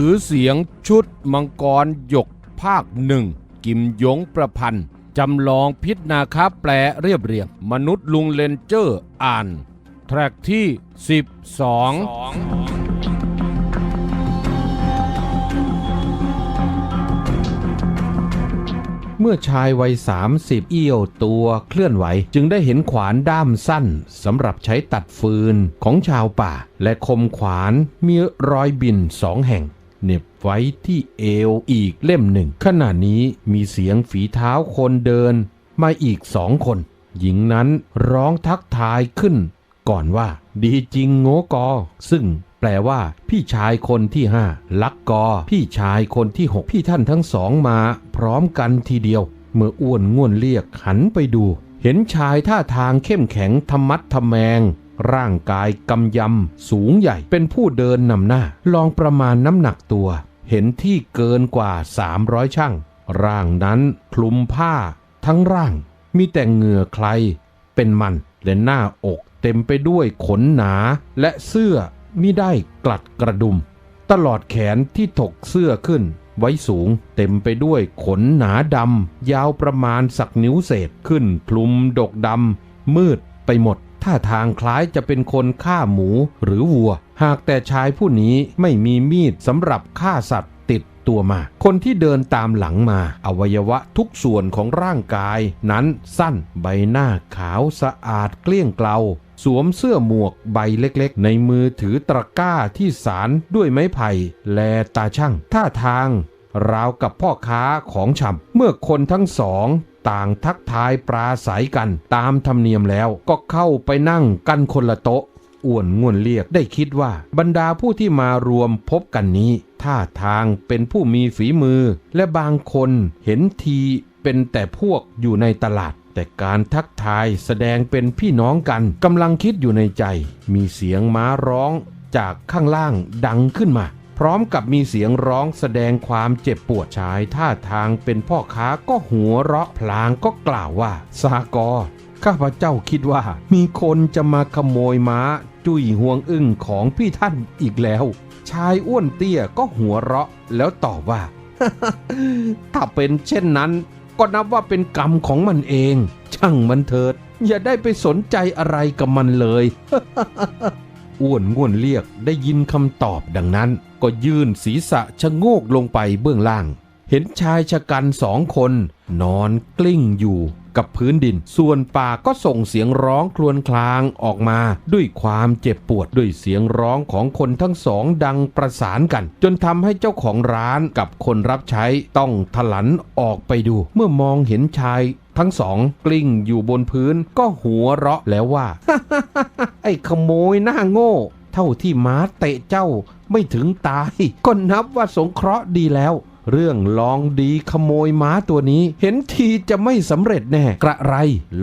สือเสียงชุดมังกรหยกภาคหนึ่ง กิมยงประพันธ์ จำลองพิษนาคาแปลเรียบเรียง มนุษย์ลุงเลนเจอร์อ่าน แทร็กที่ 12 เมื่อชายวัยสามสิบเอี้ยวตัวเคลื่อนไหว จึงได้เห็นขวานด้ามสั้นสำหรับใช้ตัดฟืนของชาวป่า และคมขวานมีรอยบินสองแห่ง เหน็บไว้ที่เอวอีกเล่มหนึ่ง ขณะนี้มีเสียงฝีเท้าคนเดิน มาอีกสองคน หญิงนั้นร้องทักทายขึ้น ก่อนว่าดีจริงโงกอ ซึ่งแปลว่า พี่ชายคนที่ห้าลักกอ พี่ชายคนที่หกพี่ท่านทั้งสองมาพร้อมกันทีเดียว เมื่ออ้วนง่วนเรียกหันไปดู เห็นชายท่าทางเข้มแข็งธรรมัดทแมง ร่างกายกำยำ สูงใหญ่เป็นผู้เดินนำหน้า ลองประมาณน้ำหนักตัว เห็นที่เกินกว่า 300 ช่าง ร่างนั้นคลุมผ้า ทั้งร่าง มีแต่เหงื่อใคร เป็นมันและหน้าอกเต็มไปด้วยขนหนา และเสื้อมิได้กลัดกระดุม ตลอดแขนที่ถกเสื้อขึ้น ไว้สูงเต็มไปด้วยขนหนาดำยาวประมาณสักนิ้วเศษขึ้นคลุมดกดำมืดไปหมด ท่าทางคล้ายจะเป็นคนฆ่าหมูหรือวัว หากแต่ชายผู้นี้ไม่มีมีดสำหรับฆ่าสัตว์ติดตัวมา คนที่เดินตามหลังมา อวัยวะทุกส่วนของร่างกาย นั้นสั้นใบหน้าขาวสะอาดเกลี้ยงเกลาสวมเสื้อหมวกใบเล็กๆ ในมือถือตะกร้าที่สารด้วยไม้ไผ่แลตาช่างท่าทาง ราวกับพ่อค้าของชำเมื่อคนทั้งสอง ต่างทักทายปราศัยกันตามธรรมเนียมแล้วก็เข้าไปนั่งกันคนละโต๊ะอ้วนง่วนเรียกได้คิดว่า บรรดาผู้ที่มารวมพบกันนี้ ท่าทางเป็นผู้มีฝีมือ และบางคนเห็นทีเป็นแต่พวกอยู่ในตลาด แต่การทักทายแสดงเป็นพี่น้องกันกำลังคิดอยู่ในใจ มีเสียงม้าร้องจากข้างล่างดังขึ้นมา พร้อมกับมีเสียงร้องแสดงความเจ็บปวดชายท่าทางเป็นพ่อค้าก็หัวเราะพลางก็กล่าวว่าสากอข้าพเจ้าคิดว่า มีคนจะมาขโมยม้า จุยห่วงอึ้งของพี่ท่านอีกแล้ว ชายอ้วนเตี้ยก็หัวเราะแล้วตอบว่า ถ้าเป็นเช่นนั้น ก็นับว่าเป็นกรรมของมันเอง ช่างมันเถิด อย่าได้ไปสนใจอะไรกับมันเลย อ้วนง่วนเรียกได้ยินคำตอบดังนั้น ก็ยื่นศีรษะชะโงกลงไปเบื้องล่าง เห็นชายชะกันสองคน นอนกลิ้งอยู่ กับพื้นดิน ส่วนป่าก็ส่งเสียงร้องครวญครางออกมา ด้วยความเจ็บปวดด้วยเสียงร้องของคนทั้งสองดังประสานกัน จนทำให้เจ้าของร้านกับคนรับใช้ต้องถลันออกไปดู เมื่อมองเห็นชายทั้งสองกลิ้งอยู่บนพื้นก็หัวเราะแล้วว่า ไอ้ขโมยหน้าโง่ เท่าที่ม้าเตะเจ้าไม่ถึงตาย ก็นับว่าสงเคราะห์ดีแล้ว เรื่องลองดีขโมยม้าตัวนี้ เห็นทีจะไม่สำเร็จแน่ กระไร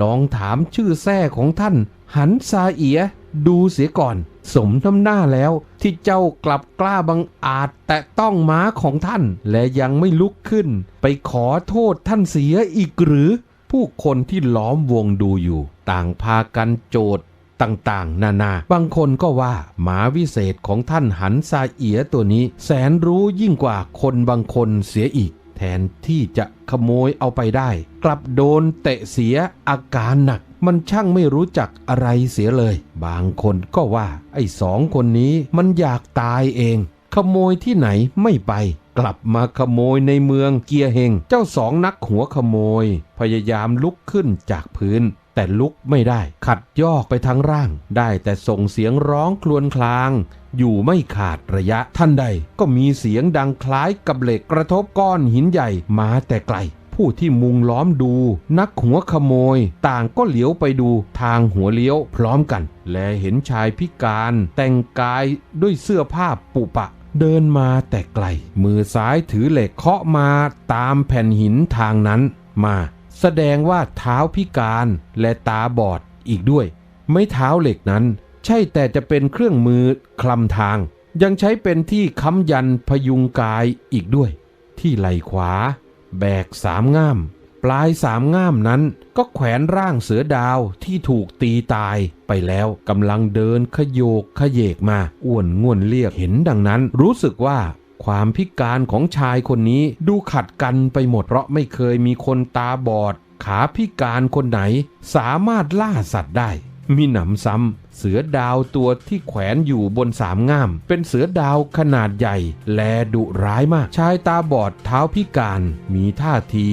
ลองถามชื่อแท้ของท่าน หันซาเอีย ดูเสียก่อน สมน้ำหน้าแล้วที่เจ้ากลับกล้าบังอาจแตะต้องม้าของท่าน และยังไม่ลุกขึ้น ไปขอโทษท่านเสียอีกหรือ ผู้คนที่ล้อมวงดูอยู่ ต่างพากันโจทย์ ต่างๆ นานา บางคนก็ว่าหมาวิเศษของท่านหันซาเอียตัวนี้ แสนรู้ยิ่งกว่าคนบางคนเสียอีก แทนที่จะขโมยเอาไปได้ กลับโดนเตะเสียอาการหนัก มันช่างไม่รู้จักอะไรเสียเลย บางคนก็ว่า ไอ้สองคนนี้มันอยากตายเอง ขโมยที่ไหนไม่ไปกลับมาขโมยในเมืองเกียร์เฮง เจ้าสองนักหัวขโมย พยายามลุกขึ้นจากพื้น แต่ลุกไม่ได้ ขัดยอกไปทั้งร่าง ได้แต่ส่งเสียงร้องครวญคราง อยู่ไม่ขาดระยะท่านใด ก็มีเสียงดังคล้ายกับเหล็กกระทบก้อนหินใหญ่มาแต่ไกล ผู้ที่มุงล้อมดู นักหัวขโมย ต่างก็เหลียวไปดูทางหัวเลี้ยวพร้อมกัน และเห็นชายพิการ แต่งกายด้วยเสื้อผ้าปุปะเดินมาแต่ไกล มือซ้ายถือเหล็กเคาะมาตามแผ่นหินทางนั้นมา แสดงว่าเท้าพิการและตาบอดอีกด้วย ไม่เท้าเหล็กนั้น ใช่แต่จะเป็นเครื่องมือคลำทาง ยังใช้เป็นที่ค้ำยันพยุงกายอีกด้วย ที่ไหล่ขวา แบกสามง่าม ปลายสามง่ามนั้นก็แขวนร่างเสือดาวที่ถูกตีตายไปแล้วกำลังเดินขยโยกขยเยกมาอ้วนง่วนเรียกเห็นดังนั้น รู้สึกว่า ความพิการของชายคนนี้ดูขัดกันไปหมดเพราะไม่เคยมีคนตาบอด ขาพิการคนไหน สามารถล่าสัตว์ได้ มีหนำซ้ำเสือดาวตัวที่แขวนอยู่บนสามง่าม เป็นเสือดาวขนาดใหญ่ แลดุร้ายมากชายตาบอดเท้าพิการมีท่าที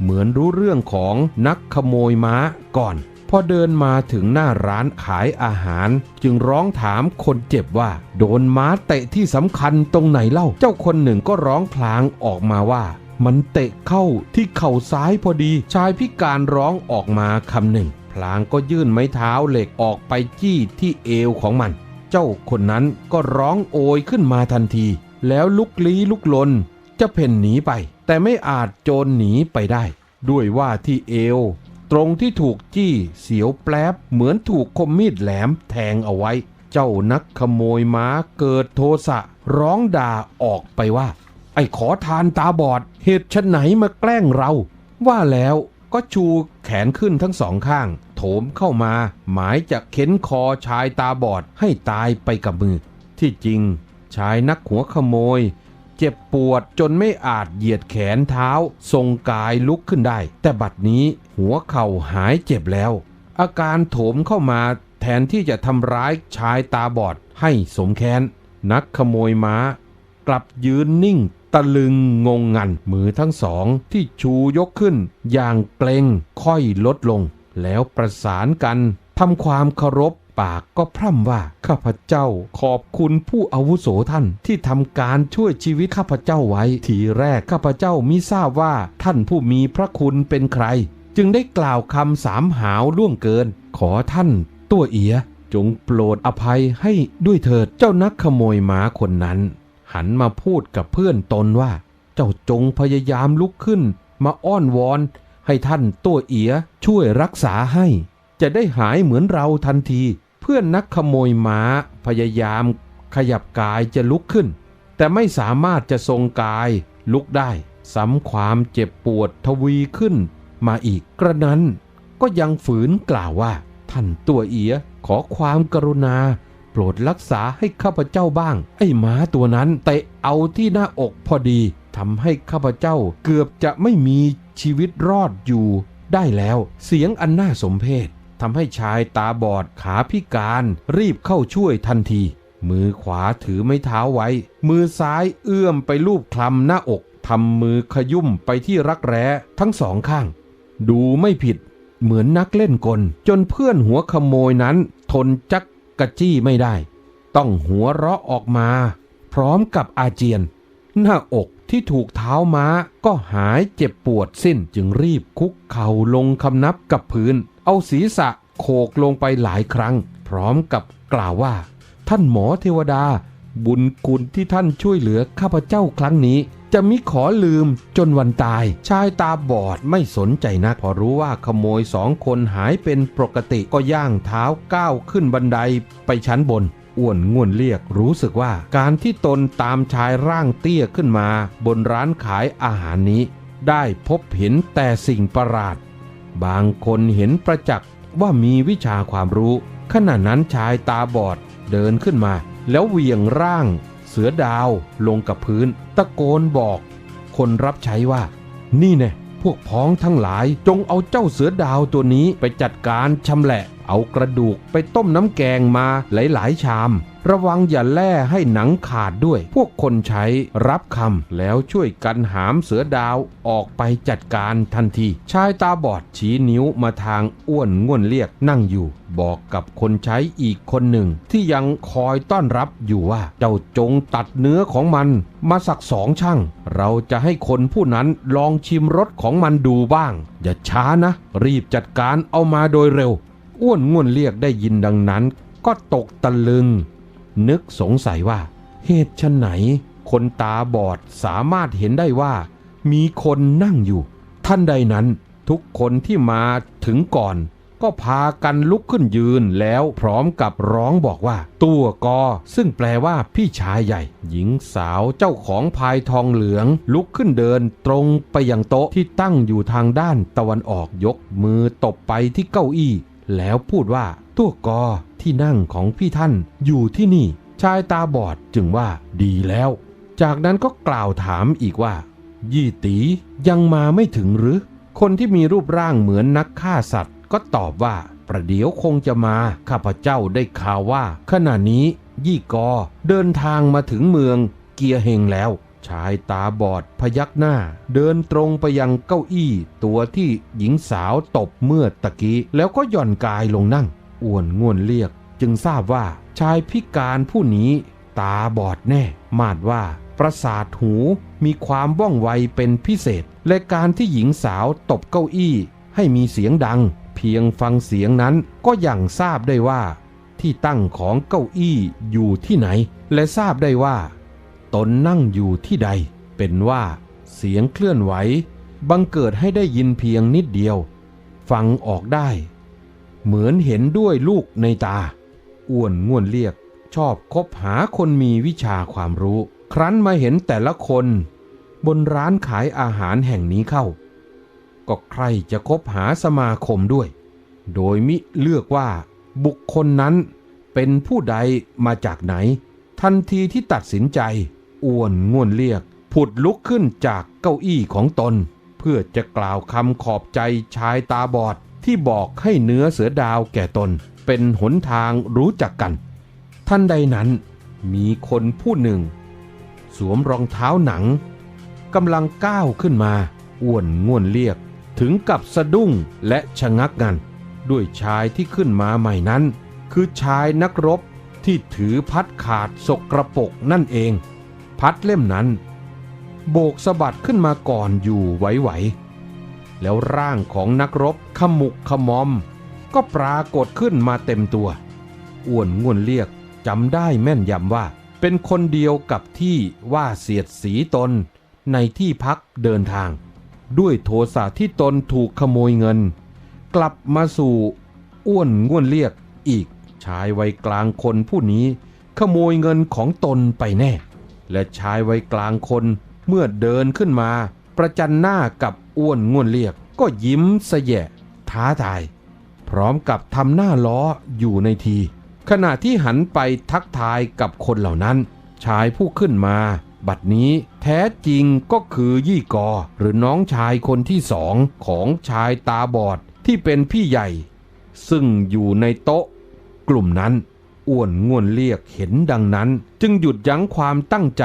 เหมือนรู้เรื่องของนักขโมยม้าก่อน พอเดินมาถึงหน้าร้านขายอาหาร จึงร้องถามคนเจ็บว่า โดนม้าเตะที่สำคัญตรงไหนเล่า เจ้าคนหนึ่งก็ร้องพลางออกมาว่า มันเตะเข้าที่เข่าซ้ายพอดี ชายพิการร้องออกมาคำหนึ่ง พลางก็ยื่นไม้เท้าเหล็กออกไปจี้ที่เอวของมัน เจ้าคนนั้นก็ร้องโอยขึ้นมาทันที แล้วลุกลี้ลุกลนจะเพ่นหนีไป แต่ไม่อาจโจรหนีไปได้ ด้วยว่าที่เอว ตรงที่ถูกจี้เสียวแปลบเหมือนถูกคมมีดแหลมแทงเอาไว้ เจ้านักขโมยม้าเกิดโทสะร้องด่าออกไปว่า ไอ้ขอทานตาบอด เหตุชนไหนมาแกล้งเรา ว่าแล้วก็ชูแขนขึ้นทั้งสองข้าง โถมเข้ามา หมายจะเข็นคอชายตาบอดให้ตายไปกับมือ ที่จริง ชายนักหัวขโมย เจ็บปวดจนไม่อาจเหยียดแขนเท้า ทรงกายลุกขึ้นได้ แต่บัดนี้ หัวเข่าหายเจ็บแล้ว อาการโถมเข้ามาแทนที่จะทำร้ายชายตาบอดให้สมแค้น นักขโมยม้า กลับยืนนิ่ง ตะลึงงงงันมือทั้งสองที่ชูยกขึ้น อย่างเกรงค่อยลดลง แล้วประสานกันทำความเคารพปากก็พร่ำว่าข้าพเจ้าขอบคุณผู้อาวุโสท่านที่ทำการช่วยชีวิตข้าพเจ้าไว้ ทีแรกข้าพเจ้ามิทราบว่าท่านผู้มีพระคุณเป็นใคร จึงได้กล่าวคำสามหาวล่วงเกิน ขอท่านตัวเอีย จงโปรดอภัยให้ด้วยเถิดเจ้านักขโมยหมาคนนั้น หันมาพูดกับเพื่อนตนว่า เจ้าจงพยายามลุกขึ้น มาอ้อนวอนให้ท่านตัวเอียช่วยรักษาให้ จะได้หายเหมือนเราทันที เพื่อนนักขโมยหมาพยายาม ขยับกายจะลุกขึ้น แต่ไม่สามารถจะทรงกายลุกได้ซ้ำความเจ็บปวดทวีขึ้น มาอีกกระนั้นก็ยังฝืนกล่าวว่า ท่านตัวเอียขอความกรุณา โปรดรักษาให้ข้าพเจ้าบ้าง ไอ้หมาตัวนั้นเตะเอาที่หน้าอกพอดีทำให้ข้าพเจ้าเกือบจะไม่มีชีวิตรอดอยู่ ได้แล้วเสียงอันน่าสมเพชทำให้ชายตาบอดขาพิการรีบเข้าช่วยทันที มือขวาถือไม้เท้าไว้ มือซ้ายเอื้อมไปลูบคลำหน้าอกทำมือขยุ่มไปที่รักแร้ทั้งสองข้าง ดูไม่ผิดเหมือนนักเล่นกล จนเพื่อนหัวขโมยนั้น ทนจักกะจี้ไม่ได้ ต้องหัวเราะออกมา พร้อมกับอาเจียน หน้าอกที่ถูกเท้าม้าก็หายเจ็บปวดสิ้นจึงรีบคุกเข่าลงคำนับกับพื้น เอาศีรษะโขกลงไปหลายครั้ง พร้อมกับกล่าวว่า ท่านหมอเทวดา บุญคุณที่ท่านช่วยเหลือข้าพเจ้าครั้งนี้ จะมิขอลืมจนวันตาย ชายตาบอดไม่สนใจนัก พอรู้ว่าขโมยสองคนหายเป็นปกติก็ย่างเท้าก้าวขึ้นบันไดไปชั้นบนอ้วนง่วนเรียกรู้สึกว่า การที่ตนตามชายร่างเตี้ยขึ้นมา บนร้านขายอาหารนี้ ได้พบเห็นแต่สิ่งประหลาด บางคนเห็นประจักษ์ว่ามีวิชาความรู้ ขณะนั้นชายตาบอดเดินขึ้นมา แล้วเหวี่ยงร่าง เสือดาวลงกับพื้น ตะโกนบอก คนรับใช้ว่า นี่แน่พวกพ้องทั้งหลายจงเอาเจ้าเสือดาวตัวนี้ไปจัดการชำแหละ เอากระดูกไปต้มน้ำแกงมาหลายๆ ชาม ระวังอย่าแล่ให้หนังขาดด้วย พวกคนใช้รับคำแล้วช่วยกันหามเสือดาวออกไปจัดการทันที ชายตาบอดชี้นิ้วมาทางอ้วนง่วนเรียกนั่งอยู่ บอกกับคนใช้อีกคนหนึ่ง ที่ยังคอยต้อนรับอยู่ว่า เจ้าจงตัดเนื้อของมัน มาสักสองช่าง เราจะให้คนผู้นั้นลองชิมรสของมันดูบ้าง อย่าช้านะ รีบจัดการเอามาโดยเร็ว อ้วนง่วนเรียกได้ยินดังนั้น ก็ตกตะลึง นึกสงสัยว่า เหตุไฉนไหน คนตาบอดสามารถเห็นได้ว่า มีคนนั่งอยู่ ท่านใดนั้นทุกคนที่มาถึงก่อน ก็พากันลุกขึ้นยืนแล้วพร้อมกับร้องบอกว่า ตัวกอ ซึ่งแปลว่าพี่ชายใหญ่ หญิงสาวเจ้าของพายทองเหลือง ลุกขึ้นเดินตรงไปยังโต๊ะที่ตั้งอยู่ทางด้านตะวันออกยกมือตบไปที่เก้าอี้ แล้วพูดว่า ตัวกอที่นั่งของพี่ท่านอยู่ที่นี่ ชายตาบอดจึงว่าดีแล้ว จากนั้นก็กล่าวถามอีกว่า ยี่ตียังมาไม่ถึงหรือ คนที่มีรูปร่างเหมือนนักฆ่าสัตว์ ก็ตอบว่าประเดี๋ยวคงจะมาข้าพเจ้าได้ข่าวว่า ขณะนี้ยี่กอเดินทางมาถึงเมืองเกียเฮงแล้ว ชายตาบอดพยักหน้า เดินตรงไปยังเก้าอี้ ตัวที่หญิงสาวตบเมื่อตะกี้ แล้วก็หย่อนกายลงนั่ง อ้วนง่วนเรียก จึงทราบว่าชายพิการผู้นี้ตาบอดแน่ มาดว่าประสาทหูมีความว่องไวเป็นพิเศษ และการที่หญิงสาวตบเก้าอี้ ให้มีเสียงดัง เพียงฟังเสียงนั้นก็ย่างทราบได้ว่า ที่ตั้งของเก้าอี้อยู่ที่ไหน และทราบได้ว่า ตนนั่งอยู่ที่ใด เป็นว่าเสียงเคลื่อนไหว บังเกิดให้ได้ยินเพียงนิดเดียว ฟังออกได้ เหมือนเห็นด้วยลูกในตา อ้วนง่วนเรียก ชอบคบหาคนมีวิชาความรู้ ครั้นมาเห็นแต่ละคน บนร้านขายอาหารแห่งนี้เข้า ก็ใครจะคบหาสมาคมด้วย โดยมิเลือกว่า บุคคลนั้นเป็นผู้ใดมาจากไหน ทันทีที่ตัดสินใจ อ้วนง่วนเรียก ผุดลุกขึ้นจากเก้าอี้ของตน เพื่อจะกล่าวคำขอบใจชายตาบอด ที่บอกให้เนื้อเสือดาวแก่ตนเป็นหนทางรู้จักกัน ท่านใดนั้นมีคนผู้หนึ่ง สวมรองเท้าหนังกำลังก้าวขึ้นมา อ้วนง่วนเรียกถึงกับสะดุ้งและชะงักงัน ด้วยชายที่ขึ้นมาใหม่นั้น คือชายนักรบที่ถือพัดขาดสกระปกนั่นเอง พัดเล่มนั้น โบกสะบัดขึ้นมาก่อนอยู่ไหวๆ แล้วร่างของนักรบขมุกขมอม ก็ปรากฏขึ้นมาเต็มตัว อ้วนง่วนเรียกจำได้แม่นยำว่า เป็นคนเดียวกับที่ว่าเสียดสีตนในที่พักเดินทาง ด้วยโทสะที่ตนถูกขโมยเงิน กลับมาสู่อ้วนง่วนเรียกอีกชายวัยกลางคนผู้นี้ ขโมยเงินของตนไปแน่ และชายวัยกลางคนเมื่อเดินขึ้นมา ประจันหน้ากับ อ้วนง่วนเรียกก็ยิ้มสแยะ ท้าทาย พร้อมกับทำหน้าล้ออยู่ในที ขณะที่หันไปทักทายกับคนเหล่านั้น ชายผู้ขึ้นมา บัดนี้แท้จริงก็คือยี่กอ หรือน้องชายคนที่สองของชายตาบอดที่เป็นพี่ใหญ่ ซึ่งอยู่ในโต๊ะ กลุ่มนั้นอ้วนง่วนเรียกเห็นดังนั้น จึงหยุดยั้งความตั้งใจ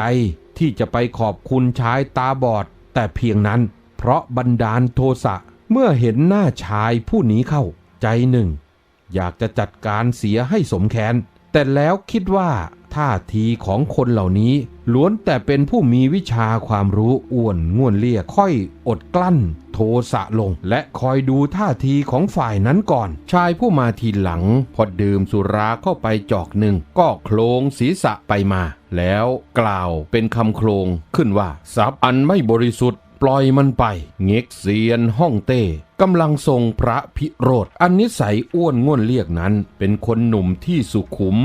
ที่จะไปขอบคุณชายตาบอดแต่เพียงนั้น เพราะบันดาลโทสะเมื่อเห็นหน้าชายผู้นี้เข้าใจหนึ่ง อยากจะจัดการเสียให้สมแค้น แต่แล้วคิดว่าท่าทีของคนเหล่านี้ล้วนแต่เป็นผู้มีวิชาความรู้อ้วนง่วนเรียค่อยอดกลั้น โทสะลง และคอยดูท่าทีของฝ่ายนั้นก่อน ชายผู้มาทีหลัง พอดื่มสุราเข้าไปจอกหนึ่ง ก็โคลงศีรษะไปมา แล้วกล่าวเป็นคำโคลงขึ้นว่าทรัพย์อันไม่บริสุทธิ์ ปล่อยมันไป เง็กเซียนห้องเต้กำลังทรงพระพิโรธ อันนิสัยอ้วนง่วนเรียกนั้น เป็นคนหนุ่มที่สุขุม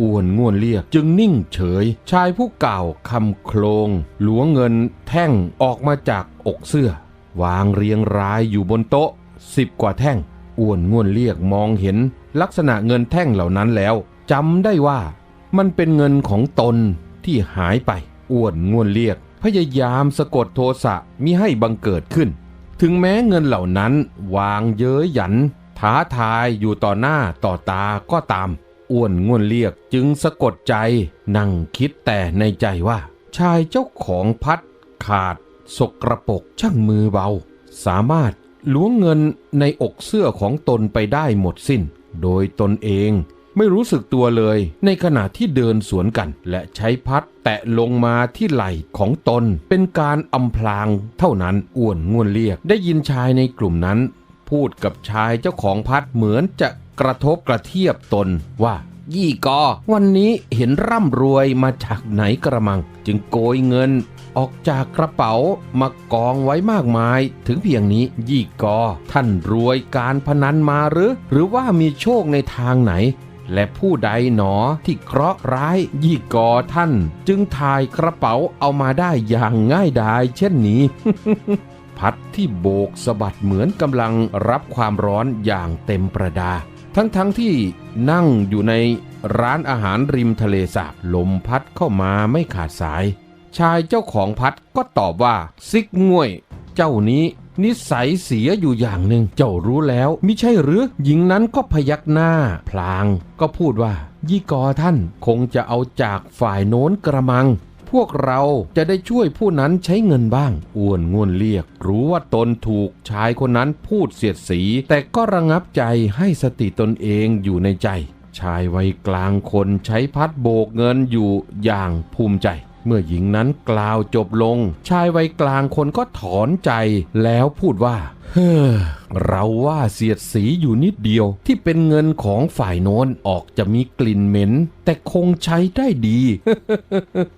อ้วนง่วนเรียกจึงนิ่งเฉย ชายผู้เก่าคำโคลงหลวงเงินแท่งออกมาจากอกเสื้อ วางเรียงรายอยู่บนโต๊ะสิบกว่าแท่ง อ้วนง่วนเรียกมองเห็น ลักษณะเงินแท่งเหล่านั้นแล้วจำได้ว่า มันเป็นเงินของตนที่หายไปอ้วนง่วนเรียก พยายามสะกดโทสะมิให้บังเกิดขึ้น ถึงแม้เงินเหล่านั้นวางเย้ยหยัน ท้าทายอยู่ต่อหน้าต่อตาก็ตาม อ้วนง่วนเรียกจึงสะกดใจ นั่งคิดแต่ในใจว่า ชายเจ้าของพัด ขาด สกระปกช่างมือเบา สามารถล้วงเงินในอกเสื้อของตนไปได้หมดสิ้น โดยตนเอง ไม่รู้สึกตัวเลย ในขณะที่เดินสวนกัน และใช้พัดแตะลงมาที่ไหล่ของตน เป็นการอำพรางเท่านั้นอ้วนง่วนเรียก ได้ยินชายในกลุ่มนั้น พูดกับชายเจ้าของพัดเหมือนจะกระทบกระเทียบตนว่ายี่กอ วันนี้เห็นร่ำรวยมาจากไหนกระมัง จึงโกยเงินออกจากกระเป๋ามากองไว้มากมาย ถึงเพียงนี้ยี่กอ ท่านรวยการพนันมาหรือ หรือว่ามีโชคในทางไหน และผู้ใดหนอที่เคราะห์ร้ายยี่กอท่าน จึงถ่ายกระเป๋าเอามาได้อย่างง่ายดายเช่นนี้ พัดที่โบกสะบัดเหมือนกำลังรับความร้อนอย่างเต็มประดา ทั้งๆทที่นั่งอยู่ในร้านอาหารริมทะเลสาบลมพัดเข้ามาไม่ขาดสาย ชายเจ้าของพัดก็ตอบว่า ซิกง่วย เจ้านี้ นิสัยเสียอยู่อย่างหนึ่งเจ้ารู้แล้วมิใช่หรือ หญิงนั้นก็พยักหน้า พลางก็พูดว่า ยี่กอท่านคงจะเอาจากฝ่ายโน้นกระมัง พวกเราจะได้ช่วยผู้นั้นใช้เงินบ้าง อ้วนง่วนเรียก รู้ว่าตนถูกชายคนนั้นพูดเสียดสี แต่ก็ระงับใจให้สติตนเองอยู่ในใจ ชายวัยกลางคนใช้พัดโบกเงินอยู่อย่างภูมิใจ เมื่อหญิงนั้นกล่าวจบลง ชายวัยกลางคนก็ถอนใจแล้วพูดว่าเฮ้อเราว่าเสียดสีอยู่นิดเดียวที่เป็นเงินของฝ่ายโน้นออกจะมีกลิ่นเหม็น แต่คงใช้ได้ดี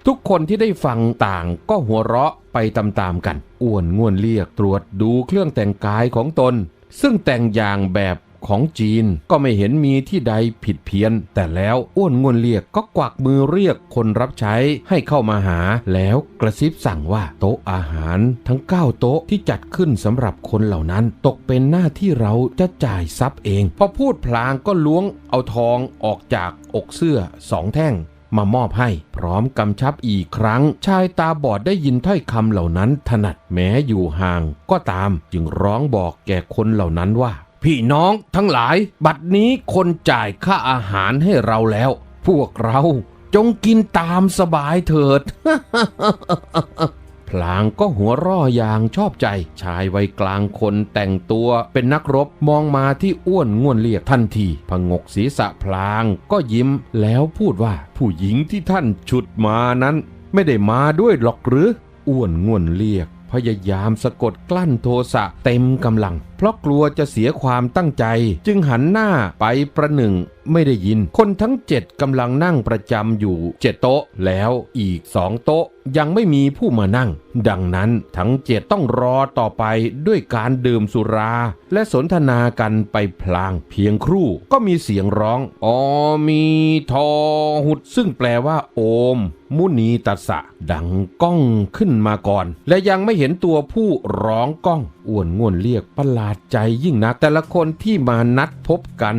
ทุกคนที่ได้ฟังต่างก็หัวเราะไปตามๆกัน อ้วนง่วนเรียกตรวจดูเครื่องแต่งกายของตน ซึ่งแต่งอย่างแบบ ของจีน ก็ไม่เห็นมีที่ใดผิดเพี้ยน แต่แล้วอ้วนงวนเรียกก็กวักมือเรียกคนรับใช้ให้เข้ามาหา แล้วกระซิบสั่งว่าโต๊ะอาหารทั้ง 9 โต๊ะที่จัดขึ้นสำหรับคนเหล่านั้น ตกเป็นหน้าที่เราจะจ่ายทรัพย์เอง พอพูดพลางก็ล้วงเอาทองออกจากอกเสื้อสองแท่งมามอบให้พร้อมกำชับอีกครั้ง ชายตาบอดได้ยินถ้อยคำเหล่านั้นถนัดแม้อยู่ห่างก็ตาม จึงร้องบอกแก่คนเหล่านั้นว่า พี่น้องทั้งหลาย บัดนี้คนจ่ายค่าอาหารให้เราแล้ว พวกเราจงกินตามสบายเถิด พลางก็หัวร่ออย่างชอบใจ ชายวัยกลางคนแต่งตัวเป็นนักรบมองมาที่อ้วนง่วนเรียกทันทีพงกศีรษะพลางก็ยิ้มแล้วพูดว่าผู้หญิงที่ท่านฉุดมานั้น ไม่ได้มาด้วยหรอกหรือ อ้วนง่วนเรียกพยายามสะกดกลั้นโทสะเต็มกำลังเพราะกลัวจะเสียความตั้งใจ จึงหันหน้าไปประหนึ่งไม่ได้ยิน คนทั้งเจ็ดกำลังนั่งประจำอยู่เจ็ดโต๊ะแล้วอีกสองโต๊ะยังไม่มีผู้มานั่ง ดังนั้นทั้งเจ็ดต้องรอต่อไปด้วยการดื่มสุรา และสนทนากันไปพลางเพียงครู่ก็มีเสียงร้องอมีทอหุด ซึ่งแปลว่าโอม มุนีตัสสะ ดังก้องขึ้นมาก่อน และยังไม่เห็นตัวผู้ร้องก้องอ้วนง่วนเรียกประหลาดใจยิ่งนัก แต่ละคนที่มานัดพบกัน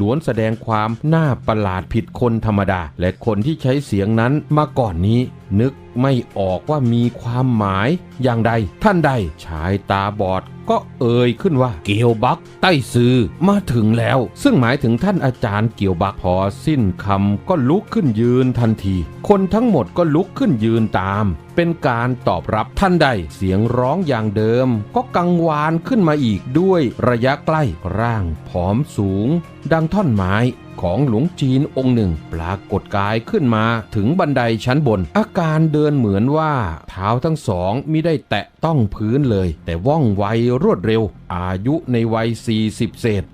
ล้วนแสดงความน่าประหลาดผิดคนธรรมดา และคนที่ใช้เสียงนั้นมาก่อนนี้นึกไม่ออกว่ามีความหมายอย่างใด ท่านใดชายตาบอดก็เอ่ยขึ้นว่าเกียวบักใต้ซือมาถึงแล้ว ซึ่งหมายถึงท่านอาจารย์เกียวบักพอสิ้นคำก็ลุกขึ้นยืนทันที คนทั้งหมดก็ลุกขึ้นยืนตาม เป็นการตอบรับท่านใด เสียงร้องอย่างเดิม ก็กังวานขึ้นมาอีกด้วยระยะใกล้ร่างผอมสูง ดังท่อนไม้ ของหลวงจีนองค์หนึ่ง ปรากฏกายขึ้นมาถึงบันไดชั้นบน อาการเดินเหมือนว่า เท้าทั้งสองมิได้แตะต้องพื้นเลย แต่ว่องไวรวดเร็ว อายุในวัย 40 เศษ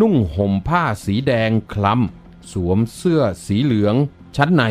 นุ่งห่มผ้าสีแดงคล้ำสวมเสื้อสีเหลือง ชั้นใน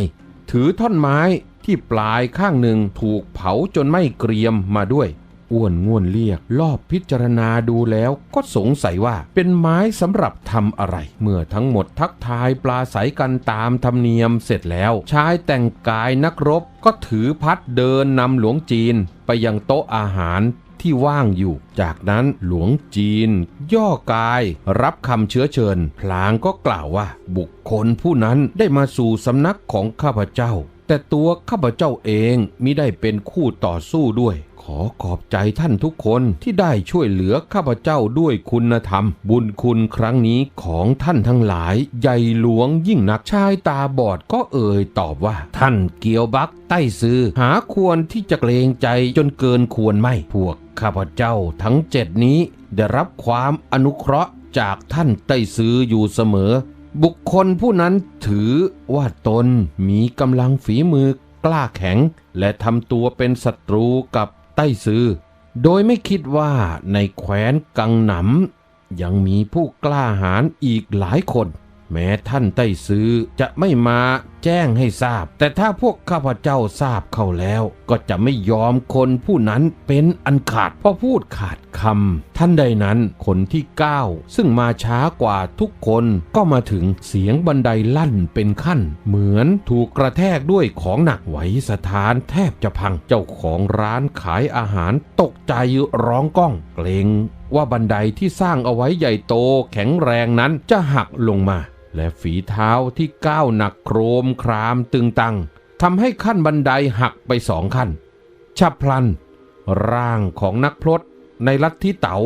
ถือท่อนไม้ที่ปลายข้างหนึ่งถูกเผาจนไม่เกรียมมาด้วย อ้วนง่วนเรียก รอบพิจารณาดูแล้วก็สงสัยว่าเป็นไม้สำหรับทำอะไร เมื่อทั้งหมดทักทายปลาใสกันตามธรรมเนียมเสร็จแล้ว ชายแต่งกายนักรบก็ถือพัดเดินนำหลวงจีนไปยังโต๊ะอาหารที่ว่างอยู่ จากนั้นหลวงจีน ย่อกายรับคำเชื้อเชิญ พลางก็กล่าวว่า บุคคลผู้นั้นได้มาสู่สำนักของข้าพเจ้า แต่ตัวข้าพเจ้าเองมิได้เป็นคู่ต่อสู้ด้วย ขอขอบใจท่านทุกคนที่ได้ช่วยเหลือข้าพเจ้าด้วยคุณธรรม บุญคุณครั้งนี้ของท่านทั้งหลาย ใหญ่หลวงยิ่งนักชายตาบอดก็เอ่ยตอบว่า ท่านเกียวบักใต้ซื้อหาควรที่จะเกรงใจจนเกินควรไม่พวกข้าพเจ้าทั้งเจ็ดนี้ ได้รับความอนุเคราะห์จากท่านใต้ซื้ออยู่เสมอ บุคคลผู้นั้นถือว่าตนมีกำลังฝีมือกล้าแข็ง และทำตัวเป็นศัตรูกับ ต้ซื้อโดยไม่คิดว่าในแคว้นกังหนำยังมีผู้กล้าหาญอีกหลายคน แม้ท่านใต้ซื้อจะไม่มาแจ้งให้ทราบ แต่ถ้าพวกข้าพเจ้าทราบเข้าแล้ว ก็จะไม่ยอมคนผู้นั้นเป็นอันขาดเพราะพูดขาดคำท่านใดนั้นคนที่เก้าซึ่งมาช้ากว่าทุกคนก็มาถึงเสียงบันไดลั่นเป็นขั้น เหมือนถูกกระแทกด้วยของหนักไหวสถานแทบจะพังเจ้าของร้านขายอาหารตกใจร้องก้องเกรงว่าบันไดที่สร้างเอาไว้ใหญ่โตแข็งแรงนั้นจะหักลงมา และฝีเท้าที่ก้าวหนักโครมครามตึงตังทำให้ขั้นบันไดหักไปสองขั้น ฉับพลัน ร่างของนักพลดในลัทธิเต๋า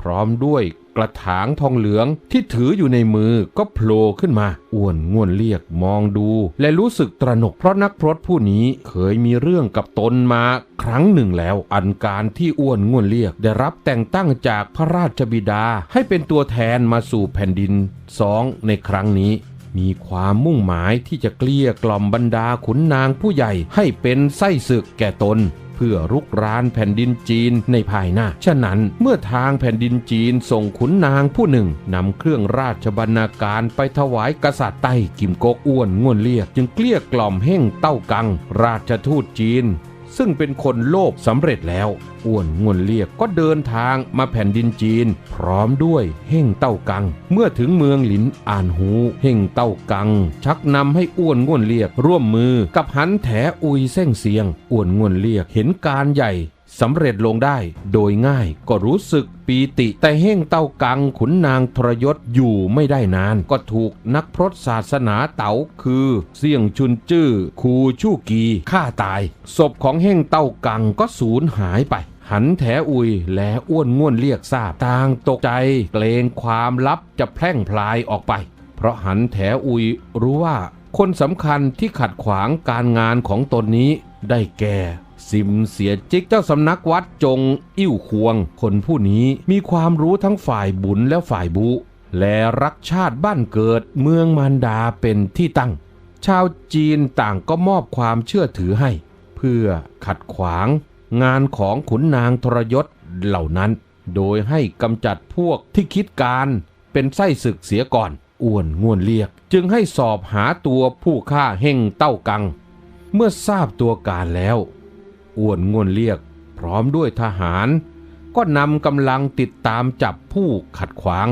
พร้อมด้วย กระถางทองเหลืองที่ถืออยู่ในมือก็โผล่ขึ้นมา อ้วนง่วนเรียกมองดู และรู้สึกตระหนกเพราะนักพรตผู้นี้เคยมีเรื่องกับตนมาครั้งหนึ่งแล้ว อันการที่อ้วนง่วนเรียก ได้รับแต่งตั้งจากพระราชบิดาให้เป็นตัวแทนมาสู่แผ่นดินสองในครั้งนี้มีความมุ่งหมายที่จะเกลี้ยกล่อมบรรดาขุนนางผู้ใหญ่ให้เป็นไส้ศึกแก่ตน พื่อรุกรานแผ่นดินจีนในภายหน้า ฉะนั้นเมื่อทางแผ่นดินจีนส่งขุนนางผู้หนึ่งนำเครื่องราชบรรณาการไปถวายกษัตริย์ไต้กิมกกอ้วนง่วนเลียกจึงเกลี้ยกล่อมเฮ่งเต้ากัง ราชทูตจีน ซึ่งเป็นคนโลภสำเร็จแล้ว อ้วนง่วนเรียกก็เดินทางมาแผ่นดินจีน พร้อมด้วยเฮ่งเต้ากัง เมื่อถึงเมืองหลินอ่านหูเฮ่งเต้ากัง ชักนำให้อ้วนง่วนเรียกร่วมมือกับหันแถอุยเส้งเสียง อ้วนง่วนเรียกเห็นการใหญ่ สำเร็จลงได้โดยง่ายก็รู้สึกปีติ แต่เฮ่งเต้ากังขุนนางทรยศอยู่ไม่ได้นาน ก็ถูกนักพรตศาสนาเต๋าคือ เสี่ยงชุนจื้อคูชู่กีฆ่าตาย ศพของเฮ่งเต้ากังก็สูญหายไป หันแถอุยและอ้วนง่วนเรียกทราบต่างตกใจเกรงความลับจะแพร่งพลายออกไป เพราะหันแถอุยรู้ว่าคนสำคัญที่ขัดขวางการงานของตนนี้ได้แก่ ซิมเสียจิกเจ้าสำนักวัดจงอิ่วควง คนผู้นี้มีความรู้ทั้งฝ่ายบุญและฝ่ายบุ และรักชาติบ้านเกิดเมืองมารดาเป็นที่ตั้ง ชาวจีนต่างก็มอบความเชื่อถือให้ เพื่อขัดขวาง งานของขุนนางทรยศเหล่านั้น โดยให้กำจัดพวกที่คิดการเป็นไส้ศึกเสียก่อนอ้วนง่วนเรียก จึงให้สอบหาตัวผู้ฆ่าเฮ่งเต้ากัง เมื่อทราบตัวการแล้ว อ้วนง่วนเรียก พร้อมด้วยทหาร ก็นำกำลังติดตามจับผู้ขัดขวาง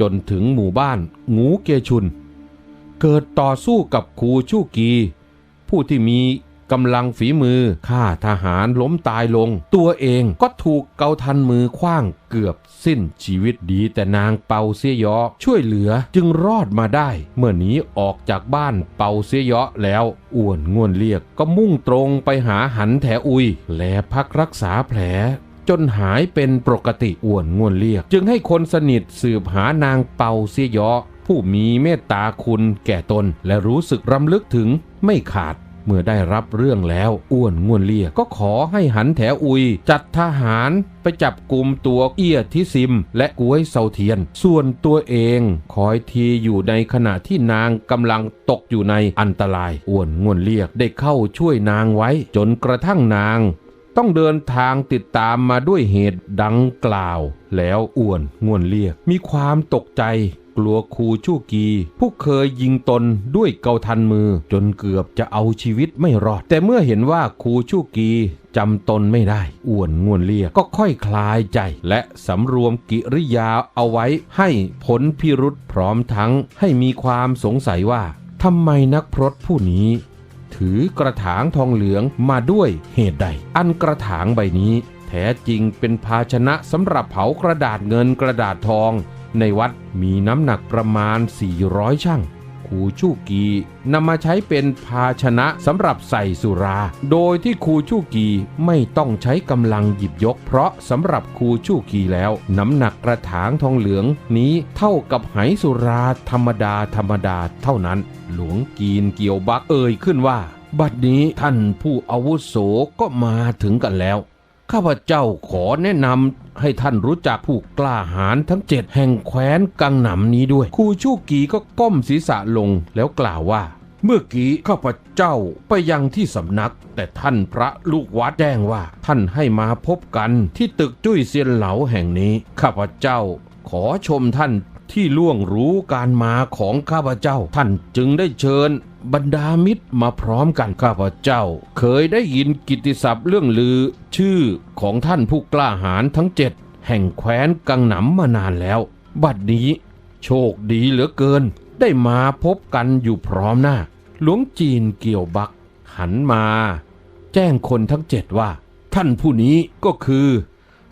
จนถึงหมู่บ้านงูเกชุน เกิดต่อสู้กับครูชู่กี ผู้ที่มี กำลังฝีมือฆ่าทหารล้มตายลง ตัวเองก็ถูกเกาทันมือคว้างเกือบสิ้นชีวิตดีแต่นางเปาเสียยอช่วยเหลือจึงรอดมาได้ เมื่อหนีออกจากบ้านเปาเสียยอแล้วอ้วนง่วนเรียกก็มุ่งตรงไปหาหันแถอุย และพักรักษาแผลจนหายเป็นปกติอ้วนง่วนเรียก จึงให้คนสนิทสืบหานางเปาเสียยอผู้มีเมตตาคุณแก่ตนและรู้สึกรำลึกถึงไม่ขาด เมื่อได้รับเรื่องแล้วอ้วนง่วนเลียก็ขอให้หันแถอุย จัดทหารไปจับกลุ่มตัวเอี้ยทิซิม และกวยเซาเทียน ส่วนตัวเองคอยทีอยู่ในขณะที่นางกำลังตกอยู่ในอันตรายอ้วนง่วนเลียกได้เข้าช่วยนางไว้ จนกระทั่งนางต้องเดินทางติดตามมาด้วยเหตุดังกล่าว แล้วอ้วนง่วนเรียก มีความตกใจ กลัวครูชู่กี ผู้เคยยิงตนด้วยเกาทันมือ จนเกือบจะเอาชีวิตไม่รอด แต่เมื่อเห็นว่าครูชู่กีจำตนไม่ได้อ้วนง่วนเรียกก็ค่อยคลายใจ และสำรวมกิริยาเอาไว้ให้ผลพิรุษพร้อมทั้งให้มีความสงสัยว่าทำไมนักพรตผู้นี้ถือกระถางทองเหลืองมาด้วยเหตุใด อันกระถางใบนี้ แท้จริงเป็นภาชนะสำหรับเผากระดาษเงินกระดาษทอง ในวัดมีน้ำหนักประมาณ 400 ช่างครูชูกีนำมาใช้เป็นภาชนะสำหรับใส่สุรา โดยที่ครูชูกีไม่ต้องใช้กำลังหยิบยก เพราะสำหรับครูชูกีแล้ว น้ำหนักกระถางทองเหลืองนี้เท่ากับไหสุราธรรมดาธรรมดาเท่านั้น หลวงกีนเกี่ยวบักเอ่ยขึ้นว่า บัดนี้ท่านผู้อาวุโสก็มาถึงกันแล้ว ข้าพเจ้าขอแนะนำ ให้ท่านรู้จักผู้กล้าหาญทั้งเจ็ดแห่งแคว้นกังหนำนี้ด้วยครูชูกีก็ก้มศีรษะลงแล้วกล่าวว่า เมื่อกี้ข้าพเจ้าไปยังที่สำนัก แต่ท่านพระลูกวัดแจ้งว่า ท่านให้มาพบกันที่ตึกจุ้ยเซียนเหลาแห่งนี้ ข้าพเจ้าขอชมท่าน ที่ล่วงรู้การมาของข้าพเจ้า ท่านจึงได้เชิญบรรดามิตรมาพร้อมกันข้าพเจ้า เคยได้ยินกิตติศัพท์เรื่องลือ ชื่อของท่านผู้กล้าหาญทั้งเจ็ดแห่งแคว้นกังหนำมานานแล้ว บัดนี้ โชคดีเหลือเกิน ได้มาพบกันอยู่พร้อมหน้า หลวงจีนเกี่ยวบัก หันมา แจ้งคนทั้งเจ็ดว่า ท่านผู้นี้ก็คือ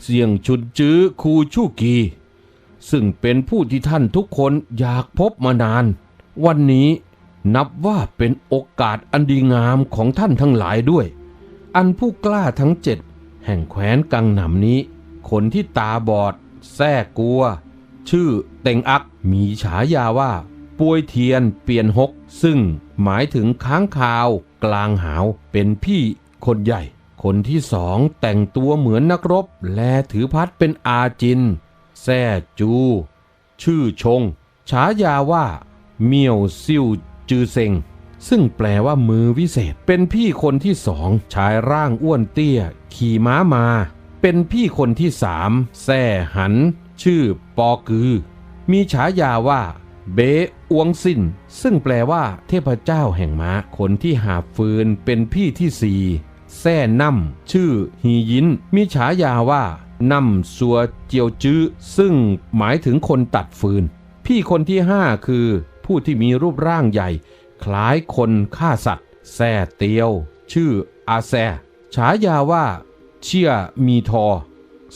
เสี่ยงชุนจื้อคูชู่กี ซึ่งเป็นผู้ที่ท่านทุกคนอยากพบมานาน วันนี้นับว่าเป็นโอกาสอันดีงามของท่านทั้งหลายด้วย อันผู้กล้าทั้งเจ็ดแห่งแคว้นกังหนำนี้ คนที่ตาบอด แท้กลัว ชื่อเต็งอักมีฉายาว่าป่วยเทียนเปลี่ยนหก ซึ่งหมายถึงค้างคาว กลางหาวเป็นพี่คนใหญ่ คนที่สองแต่งตัวเหมือนนักรบ และถือพัดเป็นอาจิน แซ่จู ชื่อชง ฉายาว่า เมี่ยวซิ่วจือเซงซึ่งแปลว่ามือวิเศษ เป็นพี่คนที่สองชายร่างอ้วนเตี้ย ขี่ม้ามา เป็นพี่คนที่สามแซ่หัน ชื่อปอกือ มีฉายาว่า เบอวงสินซึ่งแปลว่า เทพเจ้าแห่งม้า คนที่หาฟืนเป็นพี่ที่สี่แซ่น่ำชื่อฮียิน มีฉายาว่า น่ำซัวเจียวจื้อซึ่งหมายถึงคนตัดฟืน พี่คนที่ห้าคือผู้ที่มีรูปร่างใหญ่ คล้ายคนฆ่าสัตว์แซ่เตียว ชื่ออาแซฉายาว่า เชี่ยมีทอ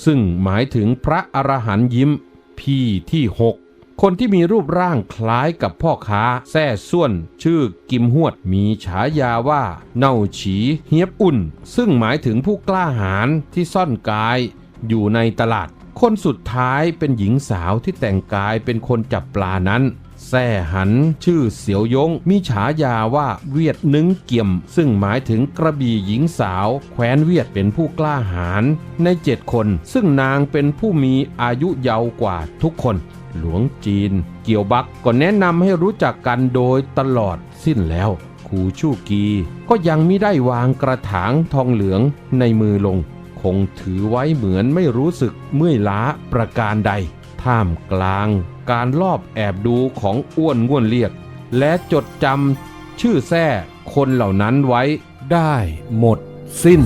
ซึ่งหมายถึงพระอรหันต์ยิ้ม พี่ที่หกคนที่มีรูปร่างคล้ายกับพ่อค้าแซ่ส่วน ชื่อกิมหวด มีฉายาว่า เน่าฉีเฮียบอุ่น ซึ่งหมายถึงผู้กล้าหาญที่ซ่อนกาย อยู่ในตลาด คนสุดท้ายเป็นหญิงสาวที่แต่งกายเป็นคนจับปลานั้นแซ่หันชื่อเสียวยง มีฉายาว่าเวียดนึงเกี่ยม ซึ่งหมายถึงกระบี่หญิงสาว แคว้นเวียดเป็นผู้กล้าหาญในเจ็ดคน ซึ่งนางเป็นผู้มีอายุเยาวกว่าทุกคน หลวงจีน เกี่ยวบักก็แนะนำให้รู้จักกันโดยตลอดสิ้นแล้วครูชู่กี ก็ยังไม่ได้วางกระถางทองเหลืองในมือลง คงถือไว้เหมือนไม่รู้สึกเมื่อยล้าประการใด ท่ามกลางการลอบแอบดูของอ้วนง่วนเรียก และจดจำชื่อแท้คนเหล่านั้นไว้ได้หมดสิ้น